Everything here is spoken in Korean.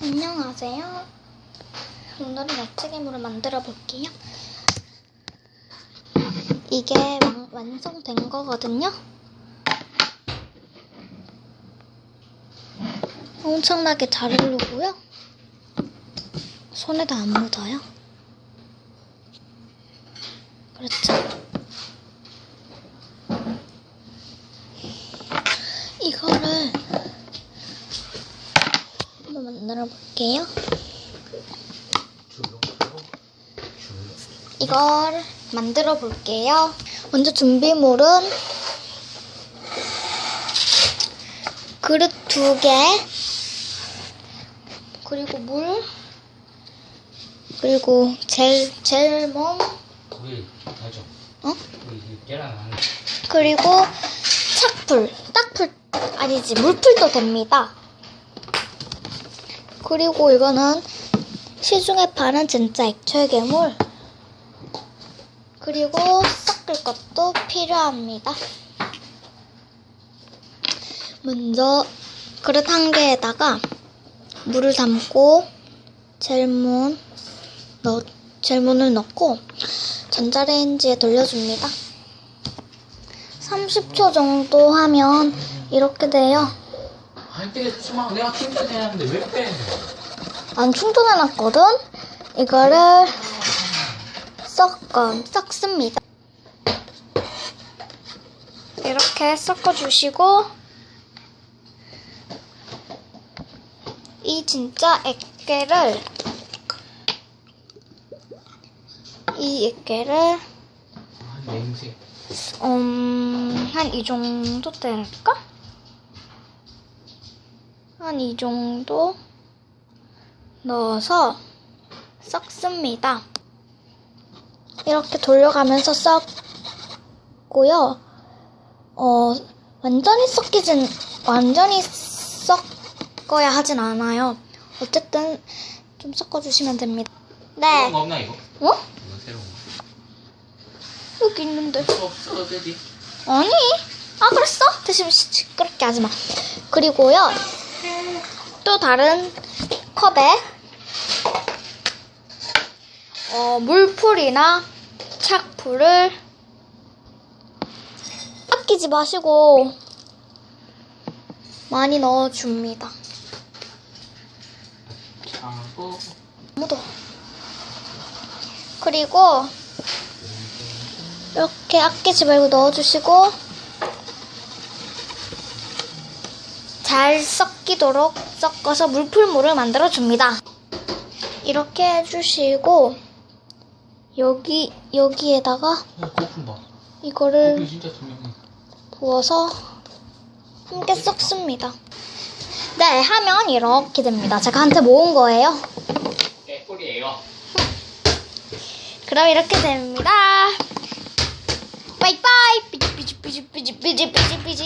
안녕하세요. 오늘은 야채괴물을 만들어 볼게요. 이게 완, 완성된 거거든요. 엄청나게 잘 흐르고요. 손에도 안 묻어요. 그렇죠. 이거를 만들어 볼게요. 이걸 만들어 볼게요. 먼저 준비물은 그릇 두 개, 그리고 물, 그리고 젤, 우리 알죠? 어? 계란 그리고 착풀, 딱풀, 아니지, 물풀도 됩니다. 그리고 이거는 시중에 파는 진짜 액체 괴물. 그리고 섞을 것도 필요합니다. 먼저 그릇 한 개에다가 물을 담고 젤몬 넣, 젤몬을 넣고 전자레인지에 돌려줍니다. 30초 정도 하면 이렇게 돼요. 아니 빼지 마 내가 충전해놨는데 왜 빼? 안 충전해놨거든? 이거를 섞어, 섞습니다. 이렇게 섞어주시고, 이 진짜 액계를, 이 액계를, 아 냄새 음, 한 이 정도 될까? 한 이 정도 넣어서 섞습니다. 이렇게 돌려가면서 섞고요. 어, 완전히 섞이진, 완전히 섞어야 하진 않아요. 어쨌든 좀 섞어주시면 됩니다. 네. 거 없나 이거? 어? 이거 새로운 거 여기 있는데. 없어 없어 되지 아니. 아, 그랬어? 대신 시- 시끄럽게 하지 마. 그리고요. 또 다른 컵에 어, 물풀이나 착풀을 아끼지 마시고 많이 넣어줍니다. 묻어. 그리고 이렇게 아끼지 말고 넣어주시고 잘 섞이도록 섞어서 물풀물을 만들어 줍니다. 이렇게 해주시고 여기 여기에다가 야봐 이거를 부어서 함께 섞습니다. 네, 하면 이렇게 됩니다. 제가 한테 모은 거예요. 깨꿀이에요 그럼 이렇게 됩니다. 빠이빠이 삐지삐지삐지삐지삐지삐지